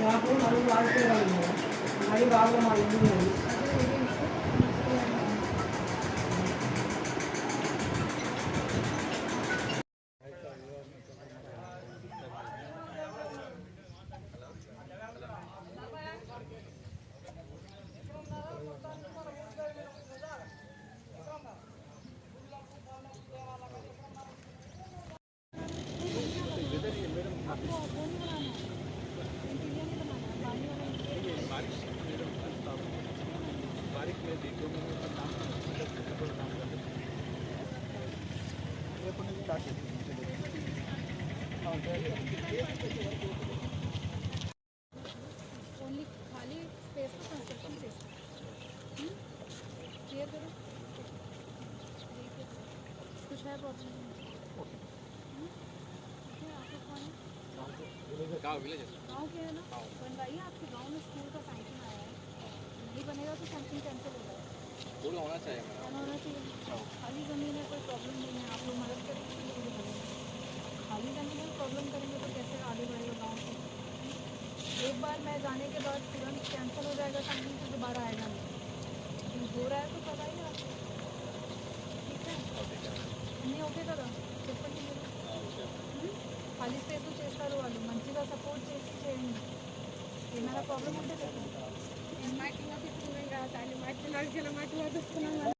నాకు నలుగురు ఆడుకోవాలి మరి బాగా మా ఇల్లు कौन है। गाँव के है ना? बनवाइए आपके गाँव में स्कूल का सैंक्शन आया है नहीं बनेगा तो सैंक्शन कैंसिल हो जाएगा स्कूल होना चाहिए क्या होना चाहिए खाली ज़मीन है कोई प्रॉब्लम नहीं है आप लोग मदद करेंगे तो जरूर बनेगा खाली ज़मीन में प्रॉब्लम करेंगे तो कैसे आगे बढ़ेगा गाँव से एक बार मैं जाने के बाद तुरंत कैंसिल हो जाएगा कंपनी तो दोबारा आएगा नहीं लेकिन हो रहा है तो बताइए आप ठीक है नहीं ओके కదా చెప్పండి మీరు ఉమ్, ఖాళీ స్పేస్ చేస్తారు వాళ్ళు మంచిగా సపోర్ట్ చేసి చేయండి ఏమైనా ప్రాబ్లం ఉంటే చెప్పండి మాటి మాటిస్తున్నాం కదా దాన్ని మాటి నడిచిన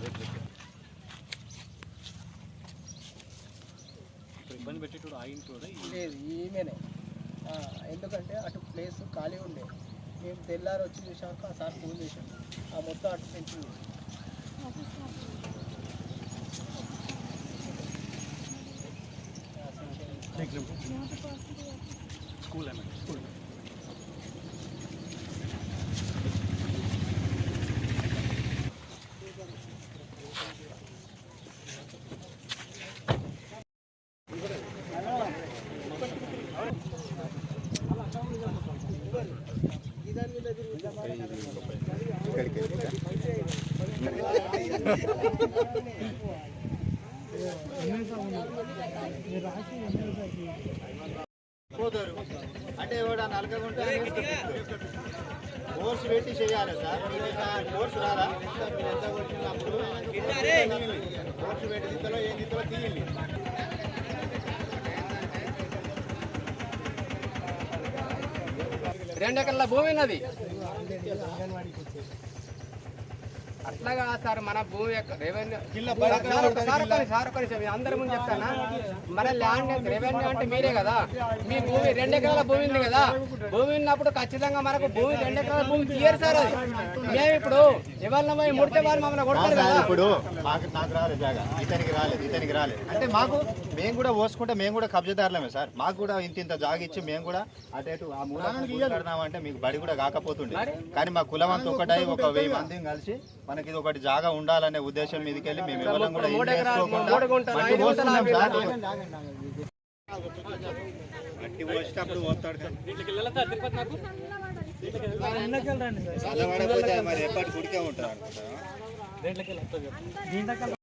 वेट ఇబ్బంది పెట్టేటోడు ఆయన కూడా లేదు ఈమెనే ఆ, ఎందుకంటే అటు ప్లేస్ ఖాళీ ఉండే మేము తెల్లారి వచ్చి చూసాక ఆ సార్ ఫోన్ చేశాం ఆ మొత్తం అటు పెంచింది ऑफिस कहाँ पे పోతారు అంటే ఎవడ నలకగుంటే కోర్సు పెట్టి చేయాలి సార్? కోర్సు రాదా? మీరు ఎంత కొట్టినప్పుడు కోర్సు పెట్టి దిద్దలో ఏం దిద్దలో తీయండి. రెండు ఎకరాల భూమి ఉన్నది. అట్లాగా సార్ మన భూమి యొక్క రెవెన్యూ సార్ ఒక- సార్ ఒకరి- సార్ ఒకరి నిమిషం, అందరి ముందు చెప్తానా? మన ల్యాండ్ రెవెన్యూ అంటే మీరే కదా. మీ భూమి రెండు ఎకరాల భూమి ఉంది కదా. భూమి ఉన్నప్పుడు ఖచ్చితంగా మనకు భూమి రెండు ఎకరాల భూమి క్లియర్ సార్ అది. మేము ఇప్పుడు ఎవరిని పోయి ముడితే వాళ్ళు మమ్మల్ని కొడతారు కదా. ఇప్పుడు మాకు నాకు రాలేదు జాగా. ఇతనికి రాలేదు ఇతనికి రాలేదు. అంటే మాకు మేము కూడా పోసుకుంటే మేము కూడా కబ్జాదారులమే సార్. మాకు కూడా ఇంత ఇంత జాగ ఇచ్చి మేము కూడా అటు ఇటు ఆ మూల అంటే మీకు బడి కూడా కాకపోతుండే. కానీ మా కులం అంతా ఒకటై ఒక వెయ్యి మందిని కలిసి మనకి ఇది ఒకటి జాగా ఉండాలనే ఉద్దేశం మీదకి వెళ్ళి మేము ఎవరం కూడా. మట్టి పోసేటప్పుడు పోతాడు చల్లబడకపోతే మరి ఎప్పటి గుడికే ఉంటారు దేంట్లోకి వెళ్ళి వస్తుంది